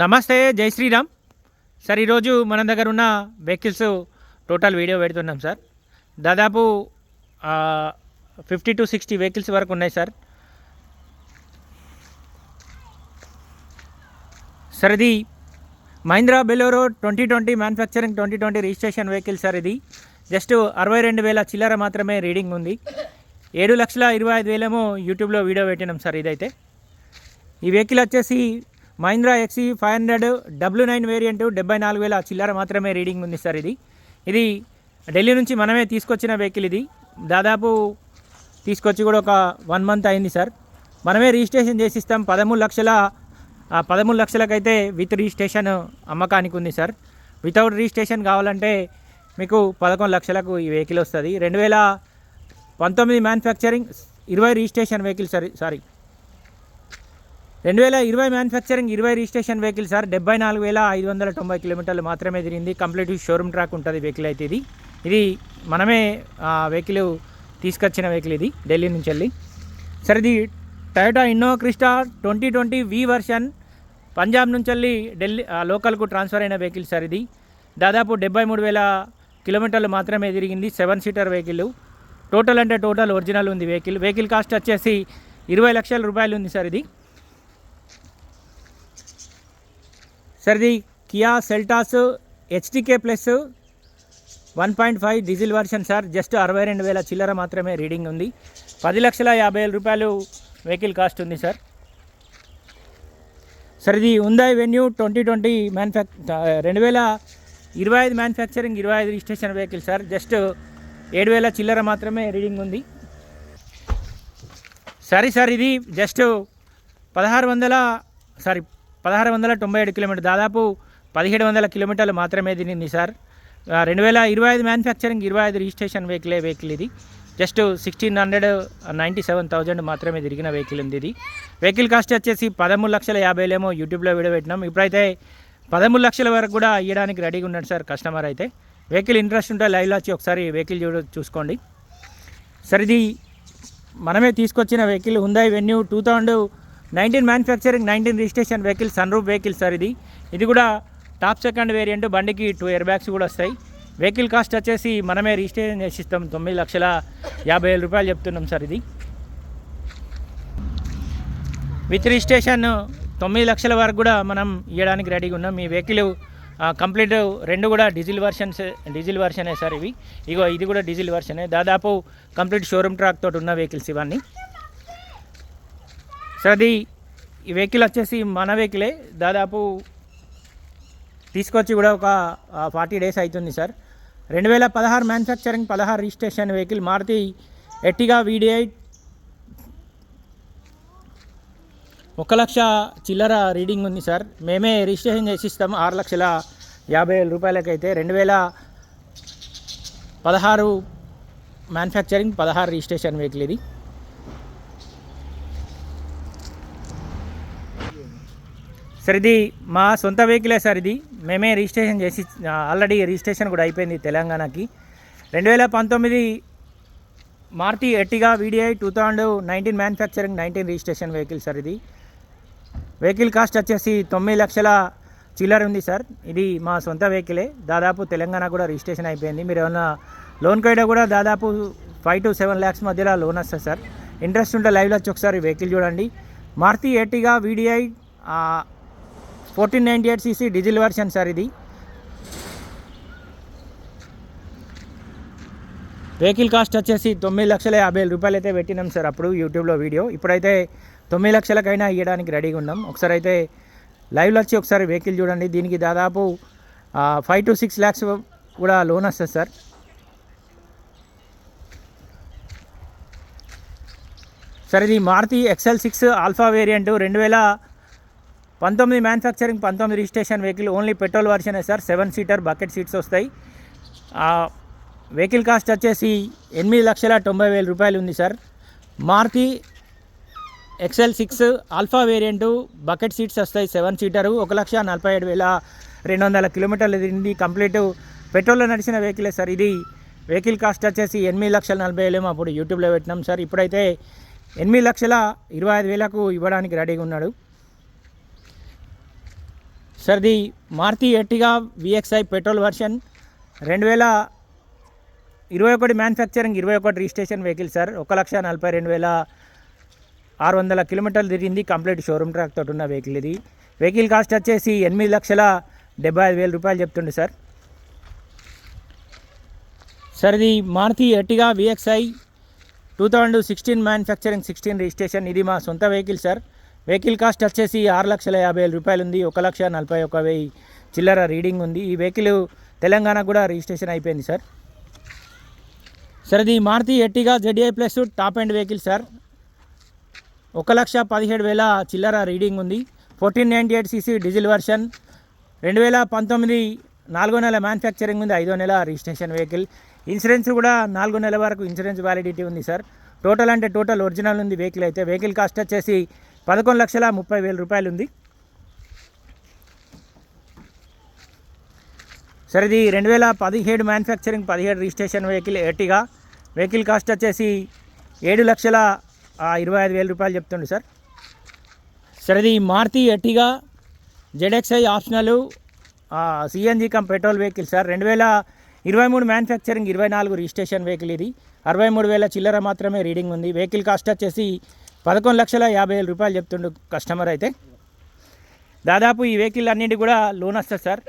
నమస్తే జై శ్రీరామ్. సార్ ఈరోజు మన దగ్గర ఉన్న వెహికల్స్ టోటల్ వీడియో పెడుతున్నాం సార్. దాదాపు ఫిఫ్టీ టు సిక్స్టీ వెహికల్స్ వరకు ఉన్నాయి సార్. సార్ ఇది Mahindra Bolero twenty twenty manufacturing twenty twenty registration vehicle sir ఇది. జస్ట్ అరవై రెండు వేల చిల్లర మాత్రమే రీడింగ్ ఉంది. ఏడు లక్షల ఇరవై ఐదు వేలేమో యూట్యూబ్లో వీడియో పెట్టినాం సార్ ఇదైతే. ఈ వెహికల్ వచ్చేసి Mahindra ఎక్సీ five hundred W nine variant డెబ్బై నాలుగు వేల చిల్లర మాత్రమే రీడింగ్ ఉంది సార్ ఇది. ఇది ఢిల్లీ నుంచి మనమే తీసుకొచ్చిన వెహికల్ ఇది. దాదాపు తీసుకొచ్చి కూడా ఒక వన్ మంత్ అయింది సార్. మనమే రిజిస్ట్రేషన్ చేసి ఇస్తాం పదమూడు లక్షల పదమూడు లక్షలకైతే విత్ రిజిస్ట్రేషన్ అమ్మకానికి ఉంది సార్. వితౌట్ రిజిస్ట్రేషన్ కావాలంటే మీకు పదకొండు లక్షలకు ఈ వెహికల్ వస్తుంది. రెండు వేల పంతొమ్మిది మ్యానుఫ్యాక్చరింగ్ ఇరవై రిజిస్ట్రేషన్ వెహికల్ సారీ సారీ రెండు వేల ఇరవై మ్యానుఫ్యాక్చరింగ్ ఇరవై రిజిస్ట్రేషన్ వెహికల్ సార్ డెబ్బై నాలుగు వేల ఐదు వందల తొంభై కిలోమీటర్లు మాత్రమే తిరిగింది. కంప్లీట్ షోరూమ్ ట్రాక్ ఉంటుంది వెహికల్ అయితే ఇది. ఇది మనమే వెహికల్ తీసుకొచ్చిన వెహికల్ ఇది ఢిల్లీ నుంచి వెళ్ళి. సార్ ఇది Toyota Innova Crysta twenty twenty V version Punjab నుంచి వెళ్ళి ఢిల్లీ ఆ, లోకల్కు ట్రాన్స్ఫర్ అయిన వెహికల్ సార్ ఇది. దాదాపు డెబ్బై మూడు వేల కిలోమీటర్లు మాత్రమే తిరిగింది సెవెన్ సీటర్ వెహికల్ టోటల్ అంటే టోటల్ ఒరిజినల్ ఉంది వెహికల్ వెహికల్ కాస్ట్ వచ్చేసి ఇరవై లక్షల రూపాయలు ఉంది సార్ ఇది. సార్ ఇది Kia Seltos HTK plus one point five diesel version sir just అరవై రెండు వేల చిల్లర మాత్రమే రీడింగ్ ఉంది. పది లక్షల యాభై వేల రూపాయలు వెహికల్ కాస్ట్ ఉంది సార్ సార్ ఇది ఉందాయి వెన్యూ ట్వంటీ ట్వంటీ మ్యానుఫ్యాక్ రెండు వేల ఇరవై ఐదు మ్యానుఫ్యాక్చరింగ్ ఇరవై ఐదు రిజిస్ట్రేషన్ వెహికల్ సార్ జస్ట్ ఏడు వేల చిల్లర మాత్రమే రీడింగ్ ఉంది. సరే సార్ ఇది జస్ట్ పదహారు వందల సారీ పదహారు వందల తొంభై ఏడు కిలోమీటర్ దాదాపు పదిహేడు వందల కిలోమీటర్లు మాత్రమే దీనిని సార్. రెండు వేల ఇరవై ఐదు మ్యానుఫ్యాక్చరింగ్ ఇరవై ఐదు రిజిస్ట్రేషన్ వెహికలే వెహికల్ ఇది. Just sixteen hundred ninety seven thousand మాత్రమే తిరిగిన వెహికల్ ఉంది ఇది. వెహికల్ కాస్ట్ వచ్చేసి పదమూడు లక్షల యాభైలేమో యూట్యూబ్లో వీడియో పెట్టినాం. ఇప్పుడైతే పదమూడు లక్షల వరకు కూడా ఇవ్వడానికి రెడీగా ఉన్నాడు సార్ కస్టమర్ అయితే. వెహికల్ ఇంట్రెస్ట్ ఉంటే లైవ్లో వచ్చి ఒకసారి వెహికల్ చూడ చూసుకోండి. సార్ ఇది మనమే తీసుకొచ్చిన vehicle Hyundai Venue two thousand nineteen manufacturing nineteen registration vehicle sunroof vehicle sir ఇది. ఇది కూడా టాప్ సెకండ్ వేరియంట్ బండికి టూ ఇయర్ బ్యాగ్స్ కూడా వస్తాయి. వెహికల్ కాస్ట్ వచ్చేసి మనమే రిజిస్ట్రేషన్ చేసి ఇస్తాం తొమ్మిది లక్షల యాభై వేల రూపాయలు చెప్తున్నాం సార్ ఇది. విత్ రిజిస్ట్రేషన్ తొమ్మిది లక్షల వరకు కూడా మనం ఇవ్వడానికి రెడీగా ఉన్నాం. మీ వెహికల్ కంప్లీట్ రెండు కూడా డీజిల్ వర్షన్స్ డీజిల్ వర్షనే సార్ ఇవి. ఇగో ఇది కూడా డీజిల్ వర్షనే దాదాపు కంప్లీట్ షోరూమ్ ట్రాక్ తోటి ఉన్న వెహికల్స్ ఇవన్నీ. సార్ అది ఈ వెహికల్ వచ్చేసి మన వెహికలే. దాదాపు తీసుకొచ్చి కూడా ఒక ఫార్టీ డేస్ అవుతుంది సార్. రెండు వేల పదహారు మ్యానుఫ్యాక్చరింగ్ పదహారు registration vehicle Maruti Ertiga VDI ఒక లక్ష చిల్లర రీడింగ్ ఉంది సార్. మేమే రిజిస్ట్రేషన్ చేసి ఇస్తాము ఆరు లక్షల యాభై వేల రూపాయలకైతే రెండు వేల పదహారు మ్యానుఫ్యాక్చరింగ్ పదహారు రిజిస్ట్రేషన్ వెహికల్ ఇది. సార్ ఇది మా సొంత వెహికలే సార్ ఇది. మేమే రిజిస్ట్రేషన్ చేసి ఆల్రెడీ రిజిస్ట్రేషన్ కూడా అయిపోయింది తెలంగాణకి. రెండు వేల పంతొమ్మిది Maruti Ertiga VDI two thousand nineteen manufacturing nineteen registration vehicle sir ఇది. వెహికల్ కాస్ట్ వచ్చేసి తొమ్మిది లక్షల చిల్లర ఉంది సార్. ఇది మా సొంత వెహికలే. దాదాపు తెలంగాణ కూడా రిజిస్ట్రేషన్ అయిపోయింది. మీరు ఏమన్నా లోన్ కైడా కూడా దాదాపు ఫైవ్ టు సెవెన్ ల్యాక్స్ మధ్యలో లోన్ వస్తుంది సార్. ఇంట్రెస్ట్ ఉంటే లైవ్లో వచ్చి ఒకసారి వెహికల్ చూడండి. Maruti Ertiga VDI fourteen ninety eight CC diesel version sir ఇది. వెహికల్ కాస్ట్ వచ్చేసి తొమ్మిది లక్షల యాభై వేల రూపాయలు అయితే పెట్టినాం సార్ అప్పుడు యూట్యూబ్లో వీడియో. ఇప్పుడైతే తొమ్మిది లక్షలకైనా ఇవ్వడానికి రెడీగా ఉన్నాం. ఒకసారి అయితే లైవ్లో వచ్చి ఒకసారి వెహికల్ చూడండి. దీనికి దాదాపు ఫైవ్ టు సిక్స్ ల్యాక్స్ కూడా లోన్ వస్తుంది సార్. సార్ ఇది Maruti XL six Alpha variant రెండు వేల పంతొమ్మిది మ్యానుఫ్యాక్చరింగ్ పంతొమ్మిది registration vehicle only petrol వర్షనే sir. Seven seater bucket seats వస్తాయి. వెహికల్ కాస్ట్ వచ్చేసి ఎనిమిది లక్షల తొంభై వేల రూపాయలు ఉంది sir. Maruti XL six Alpha variant bucket seats వస్తాయి. సెవెన్ సీటరు ఒక లక్ష నలభై ఏడు వేల రెండు వందల కిలోమీటర్లు తిరిగింది. కంప్లీట్ పెట్రోల్లో నడిచిన వెహికలే సార్. ఇది వెహికల్ కాస్ట్ వచ్చేసి ఎనిమిది లక్షల నలభై వేలేమో అప్పుడు యూట్యూబ్లో పెట్టినాం సార్. ఇప్పుడైతే ఎనిమిది లక్షల ఇరవై ఐదు వేలకు ఇవ్వడానికి రెడీగా ఉన్నాడు. Sir the Maruti Ertiga VXI petrol version రెండు వేల ఇరవై ఒకటి మ్యానుఫ్యాక్చరింగ్ ఇరవై ఒకటి రిజిస్ట్రేషన్ వెహికల్ సార్. ఒక లక్ష నలభై రెండు వేల ఆరు వందల కిలోమీటర్లు తిరిగింది కంప్లీట్ షోరూమ్ ట్రాక్ తోటి ఉన్న వెహికల్ ఇది. వెహికల్ కాస్ట్ వచ్చేసి ఎనిమిది లక్షల డెబ్బై ఐదు వేల రూపాయలు చెప్తుండే సార్. సార్ ఇది Maruti Ertiga VXI two thousand sixteen manufacturing sixteen registration. ఇది మా సొంత వెహికల్ సార్. వెహికల్ కాస్ట్ వచ్చేసి ఆరు లక్షల యాభై వేల రూపాయలు ఉంది. ఒక లక్ష నలభై ఒక వెయ్యి చిల్లర రీడింగ్ ఉంది. ఈ వెహికల్ తెలంగాణ కూడా రిజిస్ట్రేషన్ అయిపోయింది సార్. సార్ ఇది Maruti Ertiga ZDI plus top end vehicle sir. ఒక లక్ష పదిహేడు వేల చిల్లర రీడింగ్ ఉంది. Fourteen ninety eight CC diesel version. రెండు వేల పంతొమ్మిది నాలుగో నెల మ్యానుఫ్యాక్చరింగ్ ఉంది. ఐదో నెల రిజిస్ట్రేషన్ వెహికల్. ఇన్సూరెన్స్ కూడా నాలుగో నెల వరకు ఇన్సూరెన్స్ వ్యాలిడిటీ ఉంది సార్. టోటల్ అంటే టోటల్ ఒరిజినల్ ఉంది వెహికల్ అయితే. వెహికల్ కాస్ట్ వచ్చేసి పదకొండు లక్షల ముప్పై వేల రూపాయలు ఉంది. సార్ ఇది రెండు వేల పదిహేడు మ్యానుఫ్యాక్చరింగ్ పదిహేడు registration vehicle Ertiga. Vehicle cost వచ్చేసి ఏడు లక్షల ఇరవై ఐదు వేల రూపాయలు చెప్తుండు సార్. సార్ ఇది Maruti Ertiga ZXI optional CNG cum petrol vehicle sir. రెండు వేల ఇరవై మూడు మ్యానుఫ్యాక్చరింగ్ ఇరవై నాలుగు రిజిస్ట్రేషన్ వెహికల్ ఇది. అరవై మూడు వేల చిల్లర మాత్రమే రీడింగ్ ఉంది. వెహికల్ కాస్ట్ వచ్చేసి పదకొండు లక్షల యాభై వేల రూపాయలు చెప్తుండు కస్టమర్ అయితే. దాదాపు ఈ వెహికల్ అన్నింటి కూడా లోన్ వస్తుంది సార్.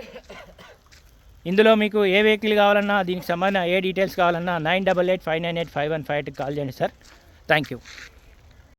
ఇందులో మీకు ఏ వెహికల్ కావాలన్నా దీనికి సంబంధించిన ఏ డీటెయిల్స్ కావాలన్నా nine double eight five nine eight five one five ఎయిట్కి కాల్ చేయండి సార్. Thank you.